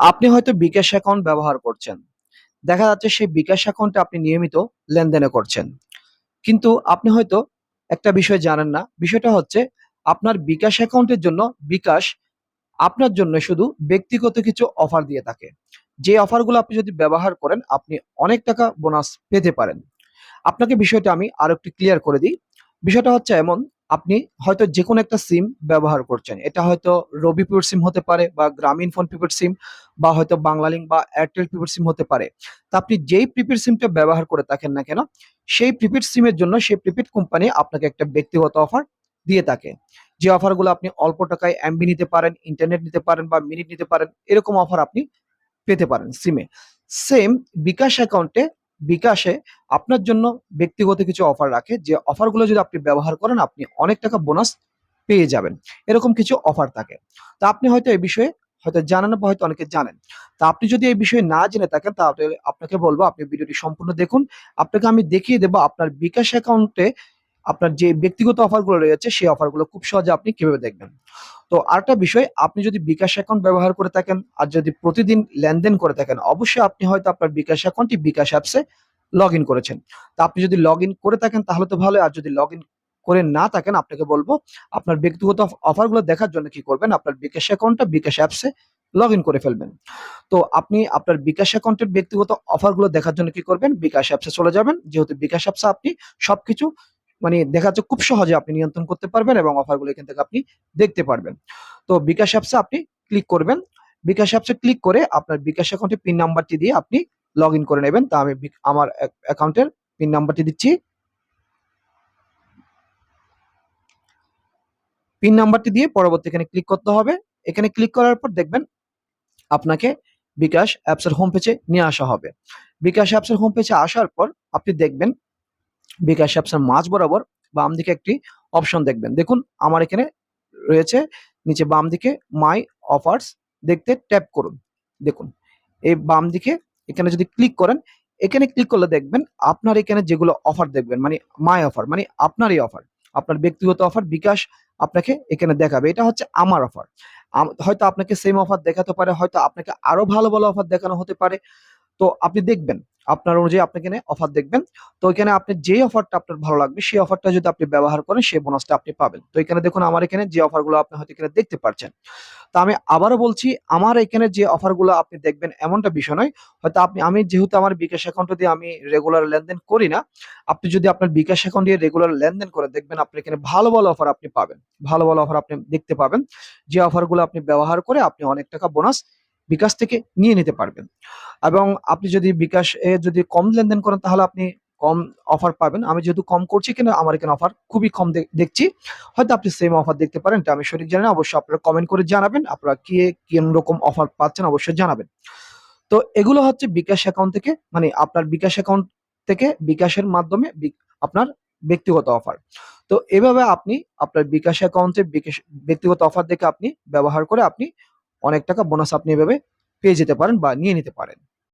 আপনি হয়তো বিকাশ অ্যাকাউন্ট ব্যবহার করছেন। দেখা যাচ্ছে সেই বিকাশ অ্যাকাউন্টে আপনি নিয়মিত লেনদেনে করছেন। কিন্তু আপনি হয়তো একটা বিষয় জানেন না, বিষয়টা হচ্ছে আপনার বিকাশ অ্যাকাউন্টের জন্য বিকাশ আপনার জন্য শুধু ব্যক্তিগত কিছু অফার দিয়ে থাকে। যে অফারগুলো আপনি যদি ব্যবহার করেন, আপনি অনেক টাকা বোনাস পেতে পারেন। আপনাকে বিষয়টা আমি আরও একটু ক্লিয়ার করে দিই। বিষয়টা হচ্ছে এমন আপনি হয়তো যে কোনো একটা সিম ব্যবহার করছেন। এটা হয়তো রবি পিউর সিম হতে পারে বা গ্রামীণ ফোন প্রিপেড সিম বা হয়তো বাংলালিংক বা এয়ারটেল প্রিপেড সিম হতে পারে। তা আপনি যেই প্রিপেড সিমটা ব্যবহার করে থাকেন না কেন, সেই প্রিপেড সিমের জন্য সেই প্রিপেড কোম্পানি আপনাকে একটা ব্যক্তিগত অফার দিয়ে থাকে। যে অফারগুলো আপনি অল্প টাকায় এমবি নিতে পারেন ইন্টারনেট নিতে পারেন বা মিনিট নিতে পারেন, এরকম অফার আপনি পেতে পারেন সিমে সেম বিকাশ অ্যাকাউন্টে বিকাশে আপনার জন্য ব্যক্তিগত কিছু অফার রাখে। যে অফারগুলো যদি আপনি ব্যবহার করেন, আপনি অনেক টাকা বোনাস পেয়ে যাবেন। এরকম কিছু অফার থাকে। তা আপনি হয়তো এই বিষয়ে হয়তো জানেন বা হয়তো অনেকে জানেন। তা আপনি যদি এই বিষয়ে না জেনে থাকেন, তাহলে আপনাকে বলব, আপনি ভিডিওটি সম্পূর্ণ দেখুন। আপনাকে আমি দেখিয়ে দেবো আপনার বিকাশ অ্যাকাউন্টে আপনার যে ব্যক্তিগত অফারগুলো রয়েছে, সেই অফারগুলো খুব সহজে আপনি কীভাবে দেখবেন। তো আরেকটা বিষয়, আপনি যদি বিকাশ অ্যাকাউন্ট ব্যবহার করে থাকেন আর যদি প্রতিদিন লেনদেন করে থাকেন, অবশ্যই আপনি হয়তো আপনার বিকাশ অ্যাকাউন্টটি বিকাশ অ্যাপসে লগ ইন করেছেন। তা আপনি যদি লগ ইন করে থাকেন তাহলে তো ভালো, আর যদি লগ ইন করে না থাকেন, আপনাকে বলব আপনার ব্যক্তিগত অফারগুলো দেখার জন্য কি করবেন? আপনার বিকাশ অ্যাকাউন্টটা বিকাশ অ্যাপসে লগ ইন করে ফেলবেন। তো আপনি আপনার বিকাশ অ্যাকাউন্টের ব্যক্তিগত অফারগুলো দেখার জন্য কি করবেন? বিকাশ অ্যাপসে চলে যাবেন। যেহেতু বিকাশ অ্যাপসে আপনি সবকিছু মানে দেখা যাচ্ছে খুব সহজে আপনি নিয়ন্ত্রণ করতে পারবেন এবং অফারগুলো এখান থেকে আপনি দেখতে পারবেন। তো বিকাশ অ্যাপসে আপনি ক্লিক করবেন। বিকাশ অ্যাপসে ক্লিক করে আপনার বিকাশ অ্যাকাউন্টের পিন নাম্বারটি দিয়ে আপনি লগ ইন করে নেবেন। তা আমি আমার অ্যাকাউন্টের পিন নাম্বারটি দিচ্ছি। পিন নাম্বারটি দিয়ে পরবর্তী এখানে ক্লিক করতে হবে। এখানে ক্লিক করার পর দেখবেন আপনাকে বিকাশ অ্যাপসের হোম পেজে নিয়ে আসা হবে। বিকাশ অ্যাপসের হোম পেজে আসার পর আপনি দেখবেন বিকাশ অ্যাপসের মাঝ বরাবর বাম দিকে একটি অপশন দেখবেন। দেখুন, আমার এখানে রয়েছে, নিচে বাম দিকে মাই অফার্স দেখতে ট্যাপ করুন। দেখুন, এই বাম দিকে এখানে যদি ক্লিক করেন, এখানে ক্লিক করলে দেখবেন আপনার এখানে যেগুলো অফার দেখবেন মানে মাই অফার মানে আপনারই অফার আপনার ব্যক্তিগত অফার বিকাশ আপনাকে এখানে দেখাবে। এটা হচ্ছে আমার অফার হয়তো আপনাকে সেম অফার দেখাতে পারে, হয়তো আপনাকে আরও ভালো ভালো অফার দেখানো হতে পারে। তো আপনি দেখবেন আপনার অনুযায়ী আপনি এখানে অফার দেখবেন। তো এখানে আপনি যে অফারটা আপনার ভালো লাগবে, সেই অফারটা যদি আপনি ব্যবহার করেন, সেই বোনাসটা আপনি পাবেন। তো এখানে দেখুন, আমার এখানে যে অফারগুলো আপনি হয়তো এখানে দেখতে পাচ্ছেন তো আমি আবারও বলছি, আমার এখানে যে অফারগুলো আপনি দেখবেন এমনটা বিষয় নয়। হয়তো আপনি, আমি যেহেতু আমার বিকাশ অ্যাকাউন্ট দিয়ে আমি রেগুলার লেনদেন করি না, আপনি যদি আপনার বিকাশ অ্যাকাউন্ট দিয়ে রেগুলার লেনদেন করে দেখবেন আপনি এখানে ভালো ভালো অফার আপনি পাবেন। ভালো ভালো অফার আপনি দেখতে পাবেন। যে অফারগুলো আপনি ব্যবহার করে আপনি অনেক টাকা বোনাস বিকাশ থেকে নিয়ে নিতে পারবেন। এবং আপনি যদি বিকাশ এ যদি কম লেনদেন করেন, তাহলে আপনি কম অফার পাবেন। আমি যেহেতু কম করছি কিনা, আমার এখানে অফার খুবই কম দেখছি। হয়তো আপনি সেম অফার দেখতে পারেন আমি সঠিক জানি না। অবশ্যই আপনারা কমেন্ট করে জানাবেন। আপনারা কি কোন রকম অফার পাচ্ছেন, অবশ্যই জানাবেন। তো এগুলো হচ্ছে বিকাশ অ্যাকাউন্ট থেকে মানে আপনার বিকাশ অ্যাকাউন্ট থেকে বিকাশের মাধ্যমে আপনার ব্যক্তিগত অফার তো এভাবে আপনি আপনার বিকাশ অ্যাকাউন্টে ব্যক্তিগত অফার দেখে আপনি ব্যবহার করে আপনি অনেক টাকা বোনাস আপনি এভাবে পেয়ে যেতে পারেন বা নিয়ে নিতে পারেন।